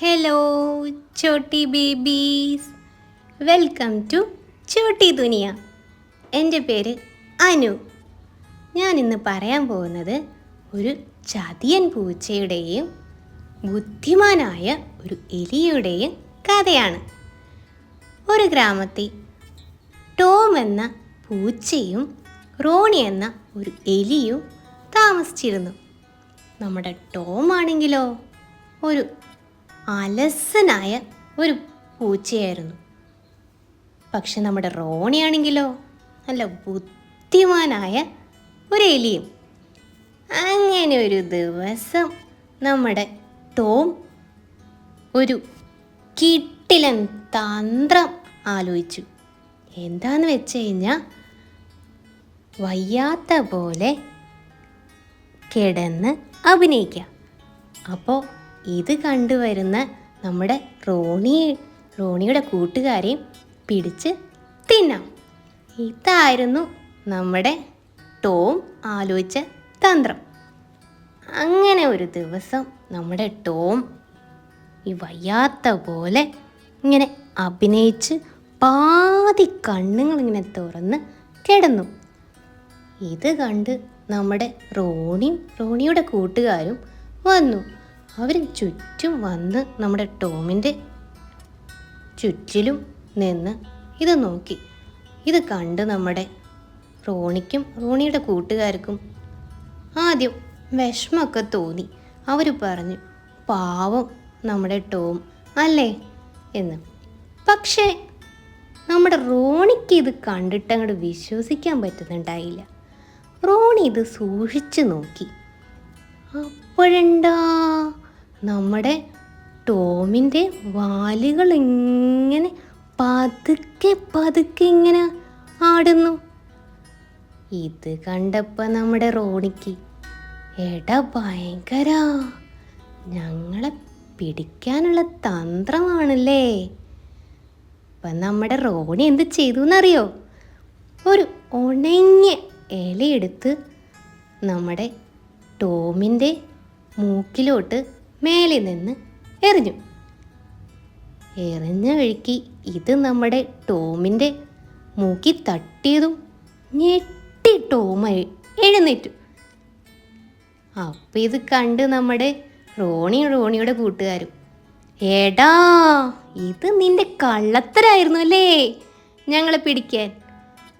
Hello Chhoti babies welcome to Chhoti ദുനിയ എന്റെ പേര് അനു. ഞാൻ ഇന്ന് പറയാൻ പോകുന്നത് ഒരു ചതിയൻ പൂച്ചയുടെയും ബുദ്ധിമാനായ ഒരു എലിയുടെയും കഥയാണ്. ഒരു ഗ്രാമത്തിൽ ടോം എന്ന പൂച്ചയും റോണി എന്ന ഒരു എലിയും താമസിച്ചിരുന്നു. നമ്മുടെ ടോം ആണെങ്കിലോ ഒരു അലസനായ ഒരു പൂച്ചയായിരുന്നു. പക്ഷെ നമ്മുടെ റോണിയാണെങ്കിലോ നല്ല ബുദ്ധിമാനായ ഒരു എലിയും. അങ്ങനെ ഒരു ദിവസം നമ്മുടെ ടോം ഒരു കിട്ടിലൻ തന്ത്രം ആലോചിച്ചു. എന്താന്ന് വെച്ച് കഴിഞ്ഞാൽ വയ്യാത്ത പോലെ കിടന്ന് അഭിനയിക്കുക. അപ്പോൾ ഇത് കണ്ടുവരുന്ന നമ്മുടെ റോണി റോണിയുടെ കൂട്ടുകാരെയും പിടിച്ച് തിന്നാം. ഇതായിരുന്നു നമ്മുടെ ടോം ആലോചിച്ച തന്ത്രം. അങ്ങനെ ഒരു ദിവസം നമ്മുടെ ടോം ഈ വയ്യാത്ത പോലെ ഇങ്ങനെ അഭിനയിച്ച് പാതി കണ്ണുങ്ങൾ ഇങ്ങനെ തുറന്ന് കിടന്നു. ഇത് കണ്ട് നമ്മുടെ റോണിയും റോണിയുടെ കൂട്ടുകാരും വന്നു. അവർ ചുറ്റും വന്ന് നമ്മുടെ ടോമിന്റെ ചുറ്റിലും നിന്ന് ഇത് നോക്കി. ഇത് കണ്ട് നമ്മുടെ റോണിക്കും റോണിയുടെ കൂട്ടുകാർക്കും ആദ്യം വിഷമമൊക്കെ തോന്നി. അവർ പറഞ്ഞു പാവം നമ്മുടെ ടോം അല്ലേ? എന്ന്. പക്ഷേ നമ്മുടെ റോണിക്ക് ഇത് കണ്ടിട്ട് അങ്ങോട്ട് വിശ്വസിക്കാൻ പറ്റുന്നുണ്ടായില്ല. റോണി ഇത് സൂക്ഷിച്ചു നോക്കി. അപ്പോഴെന്താ? നമ്മുടെ ടോമിന്റെ വാലുകൾ ഇങ്ങനെ പതുക്കെ പതുക്കെ ഇങ്ങനെ ആടുന്നു. ഇത് കണ്ടപ്പോൾ നമ്മുടെ റോണിക്ക് എടാ ഭയങ്കര ഞങ്ങളെ പിടിക്കാനുള്ള തന്ത്രമാണല്ലേ? അപ്പം നമ്മുടെ റോണി എന്ത് ചെയ്തു എന്നറിയോ ഒരു ഉണങ്ങിയ ഇലയെടുത്ത് നമ്മുടെ ടോമിന്റെ മൂക്കിലോട്ട് മേലെ നിന്ന് എറിഞ്ഞു. എറിഞ്ഞ വഴിക്ക് ഇത് നമ്മുടെ ടോമിന്റെ മൂക്കി തട്ടിയതും ഞെട്ടി ടോമായി എഴുന്നേറ്റു. അപ്പം ഇത് കണ്ട് നമ്മുടെ റോണി റോണിയുടെ കൂട്ടുകാരും എടാ ഇത് നിന്റെ കള്ളത്തരായിരുന്നു അല്ലേ? ഞങ്ങളെ പിടിക്കാൻ.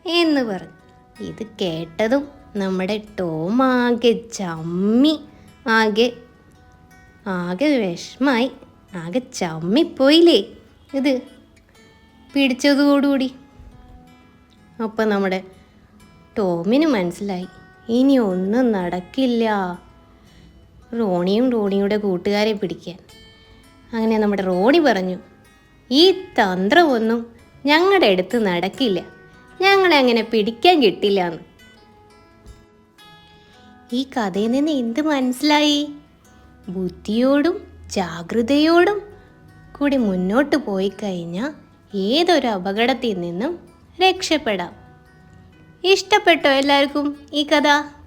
എന്ന് പറഞ്ഞു. ഇത് കേട്ടതും നമ്മുടെ ടോം ആകെ ചമ്മി ആകെ ആകെ വിഷമായി ആകെ ചമ്മിപ്പോയില്ലേ ഇത്? പിടിച്ചതോടുകൂടി. അപ്പം നമ്മുടെ ടോമിന് മനസ്സിലായി ഇനി ഒന്നും നടക്കില്ല. റോണിയും റോണിയുടെ കൂട്ടുകാരെ പിടിക്കാൻ. അങ്ങനെ നമ്മുടെ റോണി പറഞ്ഞു ഈ തന്ത്രമൊന്നും ഞങ്ങളുടെ അടുത്ത് നടക്കില്ല. ഞങ്ങളെ അങ്ങനെ പിടിക്കാൻ കിട്ടില്ല എന്ന് ഈ കഥയിൽ നിന്ന് എന്ത് മനസ്സിലായി? ബുദ്ധിയോടും ജാഗ്രതയോടും കൂടി മുന്നോട്ട് പോയി കഴിഞ്ഞാൽ ഏതൊരു അപകടത്തിൽ നിന്നും രക്ഷപ്പെടാം. ഇഷ്ടപ്പെട്ടോ എല്ലാവർക്കും ഈ കഥ?